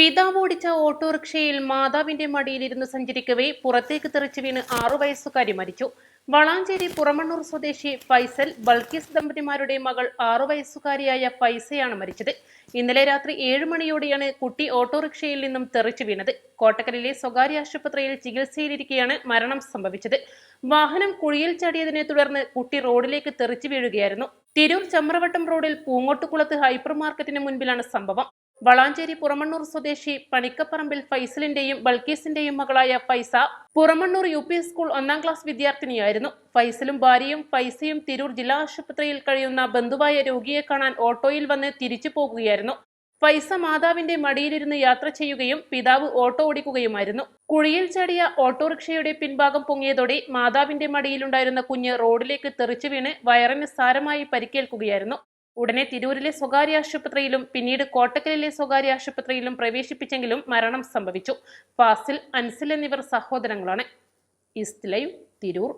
പിതാവ് ഓടിച്ച ഓട്ടോറിക്ഷയിൽ മാതാവിന്റെ മടിയിലിരുന്ന് സഞ്ചരിക്കവേ പുറത്തേക്ക് തെറിച്ചു വീണ് ആറു വയസ്സുകാരി മരിച്ചു. വളാഞ്ചേരി പുറമണ്ണൂർ സ്വദേശി ഫൈസൽ ബൾക്കീസ് ദമ്പതിമാരുടെ മകൾ ആറു വയസ്സുകാരിയായ ഫൈസയാണ് മരിച്ചത്. ഇന്നലെ രാത്രി ഏഴ് മണിയോടെയാണ് കുട്ടി ഓട്ടോറിക്ഷയിൽ നിന്നും തെറിച്ചു വീണത്. കോട്ടക്കലിലെ സ്വകാര്യ ആശുപത്രിയിൽ ചികിത്സയിലിരിക്കെയാണ് മരണം സംഭവിച്ചത്. വാഹനം കുഴിയിൽ ചാടിയതിനെ തുടർന്ന് കുട്ടി റോഡിലേക്ക് തെറിച്ചു വീഴുകയായിരുന്നു. തിരൂർ ചമ്രവട്ടം റോഡിൽ പൂങ്ങോട്ടുകുളത്ത് ഹൈപ്പർ മാർക്കറ്റിന് മുൻപിലാണ് സംഭവം. വളാഞ്ചേരി പുറമണ്ണൂർ സ്വദേശി പണിക്കപ്പറമ്പിൽ ഫൈസലിന്റെയും ബൾക്കീസിന്റെയും മകളായ Faiza Puramannur U P school ഒന്നാം ക്ലാസ് വിദ്യാർത്ഥിനിയായിരുന്നു. ഫൈസലും ഭാര്യയും ഫൈസയും തിരൂർ ജില്ലാ ആശുപത്രിയിൽ കഴിയുന്ന ബന്ധുവായ രോഗിയെ കാണാൻ ഓട്ടോയിൽ വന്ന് തിരിച്ചു പോകുകയായിരുന്നു. ഫൈസ മാതാവിന്റെ മടിയിലിരുന്ന് യാത്ര ചെയ്യുകയും പിതാവ് ഓട്ടോ ഓടിക്കുകയുമായിരുന്നു. കുഴിയിൽ ചാടിയ ഓട്ടോറിക്ഷയുടെ പിൻഭാഗം പൊങ്ങിയതോടെ മാതാവിന്റെ മടിയിലുണ്ടായിരുന്ന കുഞ്ഞ് റോഡിലേക്ക് തെറിച്ചു വീണ് വയറിന് സാരമായി പരിക്കേൽക്കുകയായിരുന്നു. ഉടനെ തിരൂരിലെ സ്വകാര്യ ആശുപത്രിയിലും പിന്നീട് കോട്ടക്കലിലെ സ്വകാര്യ ആശുപത്രിയിലും പ്രവേശിപ്പിച്ചെങ്കിലും മരണം സംഭവിച്ചു. ഫാസിൽ അൻസിൽ എന്നിവർ സഹോദരങ്ങളാണ്. ഇസ്ലൈവ് ലൈവ് തിരൂർ.